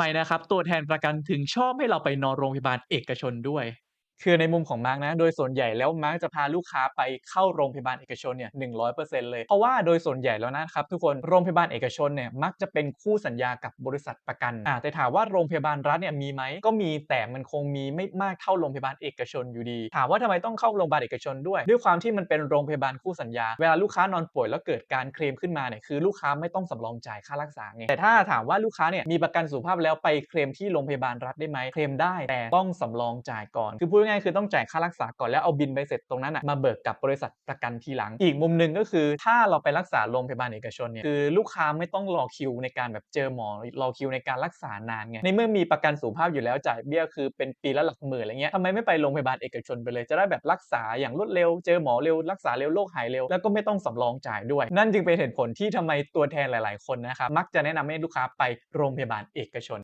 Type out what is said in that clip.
ไมนะครับ ตัวแทนประกันถึงชอบให้เราไปนอนโรงพยาบาลเอกชนด้วย คือในมุมของมาร์กนะ โดยส่วนใหญ่แล้วมาร์กจะพาลูกค้าไปเข้าโรงพยาบาลเอกชนเนี่ยหนึ่งร้อยเปอร์เซ็นต์เลย เพราะว่าโดยส่วนใหญ่แล้วนะครับทุกคนโรงพยาบาลเอกชนเนี่ยมักจะเป็นคู่สัญญากับบริษัทประกันอ่าแต่ถามว่าโรงพยาบาลรัฐเนี่ยมีไหมก็มีแต่มันคงมีไม่มากเท่าโรงพยาบาลเอกชนอยู่ดี ถามว่าทำไมต้องเข้าโรงพยาบาลเอกชนด้วย ด้วยความที่มันเป็นโรงพยาบาลคู่สัญญา เวลาลูกค้านอนป่วยแล้วเกิดการเคลมขึ้นมาเนี่ยคือลูกค้าไม่ต้องสำรองจ่ายค่ารักษาไงแต่ถ้าถามว่าลูกค้าเนี่ยมีประกันสุขภาพแล้วไปเคลมที่โรงพยาบาลรัฐได้ไหมเคลมได้แต่ต้องสำรองจ่ายก่อนคือพูดง่ายๆคือต้องจ่ายค่ารักษาก่อนแล้วเอาบินใบเสร็จตรงนั้นอะมาเบิกกับบริษัทประกันทีหลัง อีกมุมหนึ่งก็คือถ้าเราไปรักษาโรงพยาบาลเอกชนเนี่ยคือลูกค้าไม่ต้องรอคิวในการแบบเจอหมอรอคิวในการรักษานานไงในเมื่อมีประกันสุขภาพอยู่แล้วจ่ายเบี้ยคือเป็นปีละหลักหมื่นอะไรเงี้ยทำไมไม่ไปโรงพยาบาลเอกชนไปเลยจะได้แบบรักษาอย่างรวดเร็วเจอหมอเร็วรักษาเร็วโรคหายเร็วแล้วก็ไม่ต้องสำรองจ่ายด้วย นั่นจึงเป็นเหตุผลที่ทำไมตัวแทนหลาย ๆ คนนะครับมักจะแนะนำให้ลูกค้าไปโรงพยาบาลเอกชน